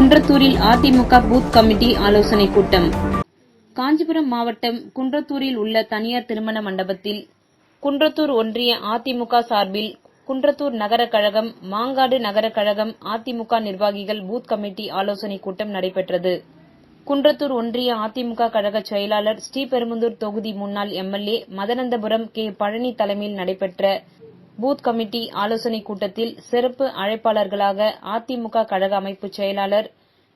குன்றத்தூரில் AIADMK booth committee ஆலோசனை கூட்டம். காஞ்சிபுரம் மாவட்டம் குன்றத்தூரில் உள்ள தனியார் திருமண மண்டபத்தில் குன்றத்தூர் ஒன்றிய அதிமுக சார்பில் குன்றத்தூர் நகர கழகம் மாங்காடு நகர கழகம் அதிமுக நிர்வாகிகள் பூத் கமிட்டி ஆலோசனை கூட்டம் நடைபெற்றது. குன்றத்தூர் ஒன்றிய அதிமுக கழக செயலாளர் ஸ்ரீபெரும்புதூர் தொகுதி முன்னாள் எம்எல்ஏ மதனந்தபுரம் கே பழனி தலைமையில் நடைபெற்ற பூத் கமிட்டி ஆலோசனைக் கூட்டத்தில் சிறப்பு அழைப்பாளர்களாக அதிமுக கழக அமைப்பு செயலாளர்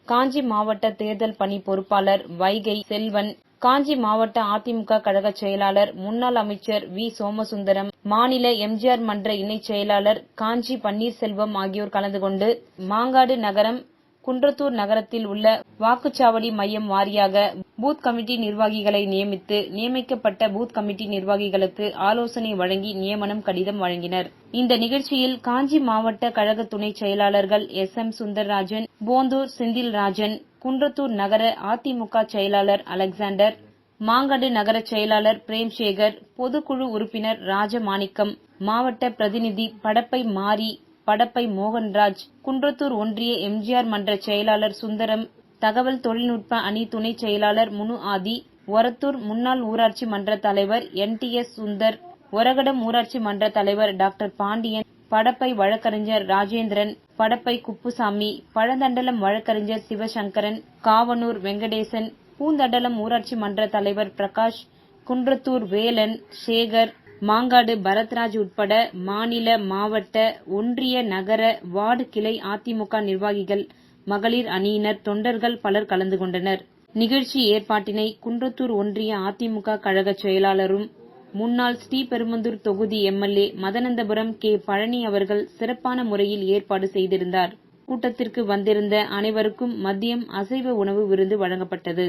காஞ்சி மாவட்ட தேர்தல் பணி பொறுப்பாளர் வைகை செல்வன் காஞ்சி மாவட்ட அதிமுக கழக செயலாளர் முன்னாள் அமைச்சர் வி. சோமசுந்தரம் மாநில எம்ஜிஆர் மன்ற இணைச் செயலாளர் காஞ்சி பன்னீர்செல்வம் ஆகியோர் கலந்து கொண்டு மாங்காடு நகரம் குன்றத்தூர் நகரத்தில் உள்ள வாக்குச்சாவடி மையம் வாரியாக பூத் கமிட்டி நிர்வாகிகளை நியமித்து நியமிக்கப்பட்ட பூத் கமிட்டி நிர்வாகிகளுக்கு ஆலோசனை வழங்கி நியமனம் கடிதம் வழங்கினர். இந்த நிகழ்ச்சியில் காஞ்சி மாவட்ட கழக துணை செயலாளர்கள் எஸ் எம் சுந்தர்ராஜன் போந்தூர் செந்தில்ராஜன் குன்றத்தூர் நகர அதிமுக செயலாளர் அலெக்சாண்டர் மாங்கடு நகர செயலாளர் பிரேம்சேகர் பொதுக்குழு உறுப்பினர் ராஜமாணிக்கம் மாவட்ட பிரதிநிதி படப்பை மாரி படப்பை மோகன்ராஜ் குன்றத்தூர் ஒன்றிய எம்ஜிஆர் மன்ற செயலாளர் சுந்தரம் தகவல் தொழில்நுட்ப அணி துணை செயலாளர் முனு ஆதி ஒரத்தூர் முன்னாள் ஊராட்சி மன்ற தலைவர் N D S Sundar Oragadam ஊராட்சி மன்ற தலைவர் டாக்டர் பாண்டியன் படப்பை வழக்கறிஞர் ராஜேந்திரன் படப்பை குப்புசாமி பழந்தண்டலம் வழக்கறிஞர் சிவசங்கரன் காவனூர் வெங்கடேசன் பூந்தண்டலம் ஊராட்சி மன்ற தலைவர் பிரகாஷ் குன்றத்தூர் வேலன் சேகர் மாங்காடு பரத்ராஜ் உட்பட மாநில மாவட்ட ஒன்றிய நகர வார்டு கிளை அதிமுக நிர்வாகிகள் மகளிர் அணியினர் தொண்டர்கள் பலர் கலந்து கொண்டனர். நிகழ்ச்சி ஏற்பாட்டினை குன்றத்தூர் ஒன்றிய அதிமுக கழக செயலாளரும் முன்னாள் ஸ்ரீபெரும்புதூர் தொகுதி எம்எல்ஏ மதனந்தபுரம் கே. பழனி அவர்கள் சிறப்பான முறையில் ஏற்பாடு செய்திருந்தார். கூட்டத்திற்கு வந்திருந்த அனைவருக்கும் மதியம் அசைவ உணவு விருந்து வழங்கப்பட்டது.